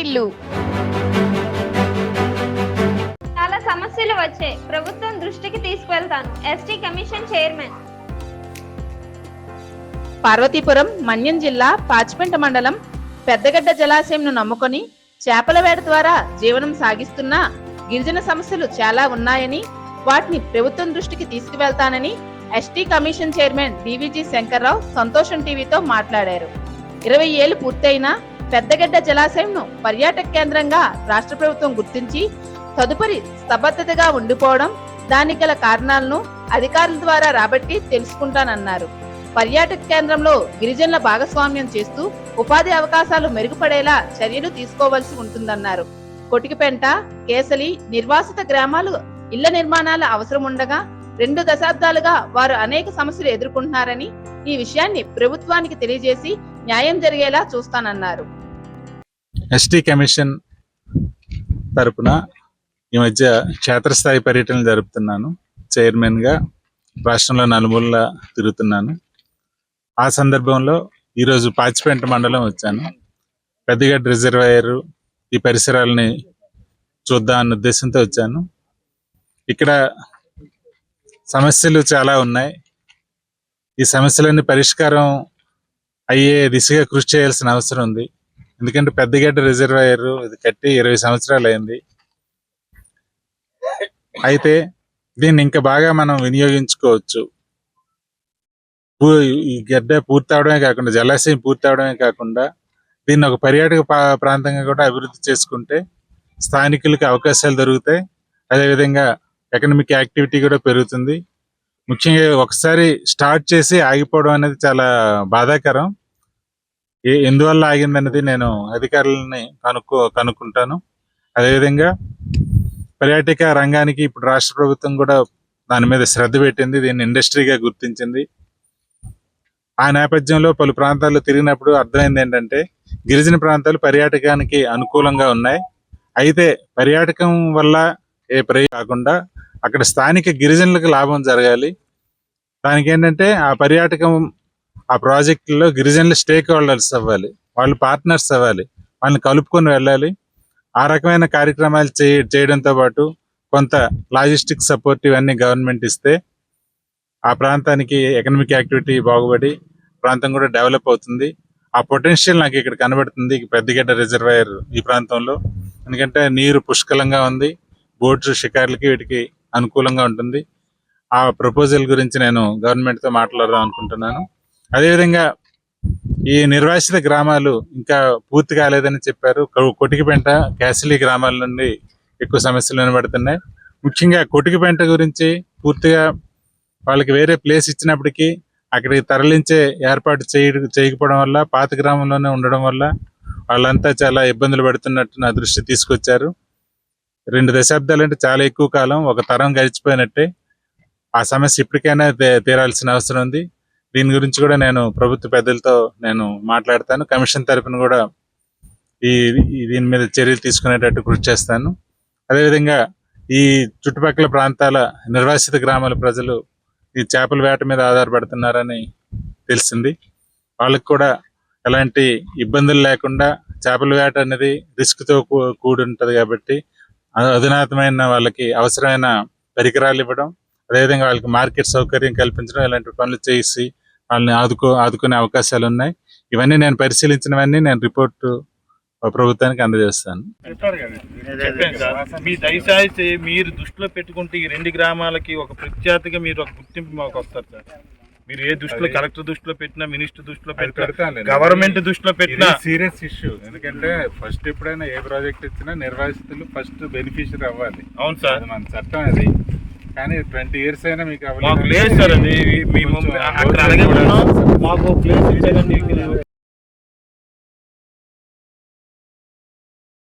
వాకిటిల్లు చాలా సమస్యలు వచ్చాయి ప్రభుత్వం దృష్టికి తీసుకువెళ్తాను. ST commission chairman. Parvathipuram Manyam జిల్లా పాచిపెంట మండలం పెద్దగడ్డ జలాశయంను నమ్ముకొని చేపల వేట ద్వారా జీవనం సాగిస్తున్న గిరిజన సమస్యలు చాలా ఉన్నాయని వాటిని ప్రభుత్వం దృష్టికి తీసుకువెళ్తానని ST commission chairman DVG Shankar Rao సంతోషం టీవీతో మాట్లాడారు. ఇరవై ఏళ్ళు పూర్తయినా పెద్దగడ్డ జలాశయంను పర్యాటక కేంద్రంగా రాష్ట్ర ప్రభుత్వం గుర్తించి తదుపరి స్తబ్దతగా ఉండిపోవడం దానికి గల కారణాలను అధికారుల ద్వారా రాబట్టి తెలుసుకుంటానన్నారు. పర్యాటక కేంద్రంలో గిరిజనుల భాగస్వామ్యం చేస్తూ ఉపాధి అవకాశాలు మెరుగుపడేలా చర్యలు తీసుకోవాల్సి ఉంటుందన్నారు. కొటికిపెంట కేసలి నిర్వాసిత గ్రామాలు ఇళ్ళ నిర్మాణాల అవసరం ఉండగా రెండు దశాబ్దాలుగా వారు అనేక సమస్యలు ఎదుర్కొంటున్నారని ఈ విషయాన్ని ప్రభుత్వానికి తెలియజేసి న్యాయం జరిగేలా చూస్తానన్నారు. ఎస్టీ కమిషన్ తరపున ఈ మధ్య క్షేత్రస్థాయి పర్యటనలు జరుపుతున్నాను. చైర్మన్గా రాష్ట్రంలో నలుమూలలా తిరుగుతున్నాను. ఆ సందర్భంలో ఈరోజు పాచిపేంట మండలం వచ్చాను. పెద్దగడ్డ రిజర్వాయర్ ఈ పరిసరాలని చూద్దాం అన్న ఉద్దేశంతో వచ్చాను. ఇక్కడ సమస్యలు చాలా ఉన్నాయి. ఈ సమస్యలన్నీ పరిష్కారం అయ్యే దిశగా కృషి చేయాల్సిన అవసరం ఉంది. ఎందుకంటే పెద్దగడ్డ రిజర్వాయర్ ఇది కట్టి ఇరవై సంవత్సరాలు అయింది. అయితే దీన్ని ఇంకా బాగా మనం వినియోగించుకోవచ్చు. పూ- ఈ గడ్డ పూర్తి అవడమే కాకుండా జలాశయం పూర్తి అవడమే కాకుండా దీన్ని ఒక పర్యాటక ప్రాంతంగా కూడా అభివృద్ధి చేసుకుంటే స్థానికులకి అవకాశాలు దొరుకుతాయి. అదేవిధంగా ఎకనమిక్ యాక్టివిటీ కూడా పెరుగుతుంది. ముఖ్యంగా ఒకసారి స్టార్ట్ చేసి ఆగిపోవడం అనేది చాలా బాధాకరం. ఏ ఎందువల్ల ఆగిందనేది నేను అధికారులని కనుక్కో కనుక్కుంటాను. అదేవిధంగా పర్యాటక రంగానికి ఇప్పుడు రాష్ట్ర ప్రభుత్వం కూడా దాని మీద శ్రద్ధ పెట్టింది దీన్ని ఇండస్ట్రీగా గుర్తించింది. ఆ నేపథ్యంలో పలు ప్రాంతాల్లో తిరిగినప్పుడు అర్థమైంది ఏంటంటే గిరిజన ప్రాంతాలు పర్యాటకానికి అనుకూలంగా ఉన్నాయి. అయితే పర్యాటకం వల్ల ఏ ప్రయ కాకుండా అక్కడ స్థానిక గిరిజనులకు లాభం జరగాలి. దానికి ఏంటంటే ఆ పర్యాటకం ఆ ప్రాజెక్టులో గిరిజనులు స్టేక్ హోల్డర్స్ అవ్వాలి వాళ్ళు పార్ట్నర్స్ అవ్వాలి వాళ్ళని కలుపుకొని వెళ్ళాలి. ఆ రకమైన కార్యక్రమాలు చేయ చేయడంతో పాటు కొంత లాజిస్టిక్ సపోర్ట్ ఇవన్నీ గవర్నమెంట్ ఇస్తే ఆ ప్రాంతానికి ఎకనమిక్ యాక్టివిటీ బాగుపడి ప్రాంతం కూడా డెవలప్ అవుతుంది. ఆ పొటెన్షియల్ నాకు ఇక్కడ కనబడుతుంది పెద్దగడ్డ రిజర్వాయర్ ఈ ప్రాంతంలో. ఎందుకంటే నీరు పుష్కలంగా ఉంది బోట్స్ షికార్లకి వీటికి అనుకూలంగా ఉంటుంది. ఆ ప్రపోజల్ గురించి నేను గవర్నమెంట్తో మాట్లాడదాం అనుకుంటున్నాను. అదేవిధంగా ఈ నిర్వాసిత గ్రామాలు ఇంకా పూర్తి కాలేదని చెప్పారు. కొటికిపెంట క్యాసిలీ గ్రామాల నుండి ఎక్కువ సమస్యలు వినబడుతున్నాయి. ముఖ్యంగా కొటికిపెంట గురించి పూర్తిగా వాళ్ళకి వేరే ప్లేస్ ఇచ్చినప్పటికీ అక్కడికి తరలించే ఏర్పాటు చేయ చేయకపోవడం వల్ల పాత గ్రామంలోనే ఉండడం వల్ల వాళ్ళంతా చాలా ఇబ్బందులు పడుతున్నట్టు నా దృష్టి తీసుకొచ్చారు. రెండు దశాబ్దాలు అంటే చాలా ఎక్కువ కాలం ఒక తరం గడిచిపోయినట్టే. ఆ సమస్య ఇప్పటికైనా తీరాల్సిన అవసరం ఉంది. దీని గురించి కూడా నేను ప్రభుత్వ పెద్దలతో నేను మాట్లాడతాను. కమిషన్ తరపున కూడా ఈ దీని మీద చర్యలు తీసుకునేటట్టు కృషి చేస్తాను. అదేవిధంగా ఈ చుట్టుపక్కల ప్రాంతాల నిర్వాసిత గ్రామాల ప్రజలు ఈ చేపల వేట మీద ఆధారపడుతున్నారని తెలిసింది. వాళ్ళకు కూడా ఎలాంటి ఇబ్బందులు లేకుండా చేపల వేట అనేది రిస్క్తో కూ- కూడి ఉంటుంది కాబట్టి అధునాతమైన వాళ్ళకి అవసరమైన పరికరాలు ఇవ్వడం అదేవిధంగా వాళ్ళకి మార్కెట్ సౌకర్యం కల్పించడం ఇలాంటి పనులు చేసి వాళ్ళని ఆదుకో ఆదుకునే అవకాశాలు ఉన్నాయి ఇవన్నీ నేను పరిశీలించినవన్నీ నేను రిపోర్ట్ ప్రభుత్వానికి అందజేస్తాను. మీ దయచేసి మీరు దృష్టిలో పెట్టుకుంటే ఈ రెండు గ్రామాలకి ఒక ప్రఖ్యాతిగా మీరు ఒక గుర్తింపు మాకు వస్తారు సార్. మీరు ఏ దృష్టిలో కలెక్టర్ దృష్టిలో పెట్టినా మినిస్టర్ దృష్టిలో పెట్టినా గవర్నమెంట్ దృష్టిలో పెట్టినా. సీరియస్ ఇష్యూ ఎందుకంటే ఫస్ట్ ఎప్పుడైనా ఏ ప్రాజెక్ట్ ఇచ్చినా నిర్వాసితులు ఫస్ట్ బెనిఫిషియరీ అవ్వాలి. అవును సార్. మన చట్టం అది. కానీ ట్వంటీ ఇయర్స్ అయినా మీకు మాకు లేదు సార్ అది మేము అక్కడ మాకు ప్లేస్ ఇచ్చారండి